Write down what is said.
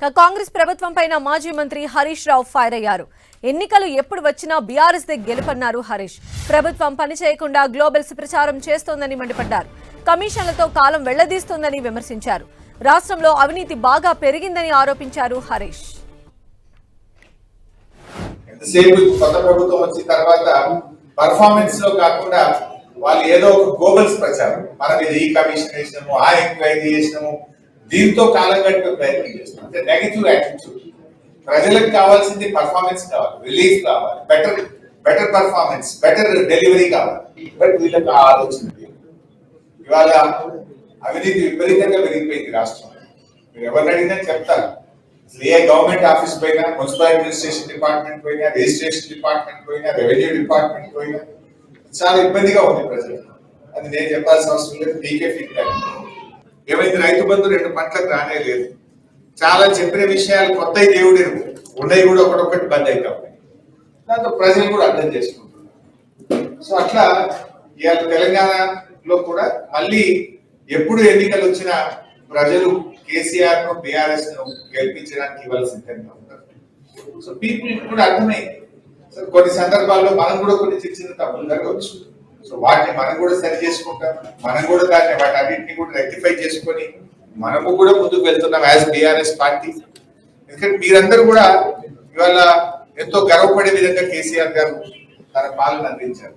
ఇక కాంగ్రెస్ ప్రభుత్వం పైన మాజీ మంత్రి హరీష్ రావు ఫైర్ అయ్యారు. ఎన్నికలు ఎప్పుడు వచ్చినా బీఆర్ఎస్ దే గెలుపన్నారు హరీష్. ప్రభుత్వం పనిచేయకుండా గ్లోబల్స్ ప్రచారం చేస్తోందని మండిపడ్డారు. కమిషన్లతో కాలం వెళ్ళదీస్తోందని విమర్శించారు. రాష్ట్రంలో అవినీతి బాగా పెరిగిందని ఆరోపించారు హరీష్. కొత్త ప్రభుత్వం వచ్చిన తర్వాత పర్ఫార్మెన్స్లో కాకుండా వాళ్ళు ఏదో ఒక గోబల్స్ ప్రచారం. మనం ఇది ఈ కమిషన్ చేసినాము ఆ ఎంక్వైరీ చేసినాము దీంతో కాలం గడిపే ప్రయత్నం చేస్తున్నాం అంటే నెగిటివ్ యాటిట్యూడ్ ప్రజలకు కావాల్సింది పర్ఫార్మెన్స్ కావాలి రిలీఫ్ కావాలి better better performance better delivery కావాలి. బట్ వీళ్ళకి ఆ ఆలోచన ఇవాళ అవినీతి విపరీతంగా పెరిగిపోయింది రాష్ట్రంలో. మీరు ఎవరిని అడిగినా చెప్తారు. ఏ గవర్నమెంట్ ఆఫీస్ పోయినా మున్సిపల్ అడ్మినిస్ట్రేషన్ డిపార్ట్మెంట్ పోయినా రిజిస్ట్రేషన్ డిపార్ట్మెంట్ పోయినా రెవెన్యూ డిపార్ట్మెంట్ పోయినా చాలా ఇబ్బందిగా ఉంది ప్రజలు. అది నేను చెప్పాల్సిన అవసరం లేదు. మీకే ఫీడ్బ్యాక్ ఏమైంది? రైతు బంధు రెండు పంటలకు రానే లేదు. చాలా చెప్పిన విషయాలు కొత్త దేవుడు ఎరుగు. ఉన్నాయి కూడా ఒకటొకటి బంద్ అవుతా ఉన్నాయి దాంతో ప్రజలు కూడా అర్థం చేసుకుంటున్నారు. సో అట్లా ఇవాళ తెలంగాణలో కూడా మళ్ళీ ఎప్పుడు ఎన్నికలు వచ్చినా ప్రజలు కేసీఆర్ను బీఆర్ఎస్ను గెలిపించడానికి ఇవాళ సిద్ధంగా ఉంటారు సో పీపుల్ కూడా అర్థమైంది. సో కొన్ని సందర్భాల్లో మనం కూడా కొన్ని చిన్న చిన్న తప్పులు జరగవచ్చు. సో వాటిని మనం కూడా సరి చేసుకుంటాం. మనం కూడా దాన్ని వాటి అన్నింటినీ కూడా రెక్టిఫై చేసుకొని మనము కూడా ముందుకు వెళ్తున్నాం యాజ్ బీఆర్ఎస్ పార్టీ. ఎందుకంటే మీరందరూ కూడా ఇవాళ ఎంతో గర్వపడే విధంగా కేసీఆర్ గారు తన పాలన అందించారు.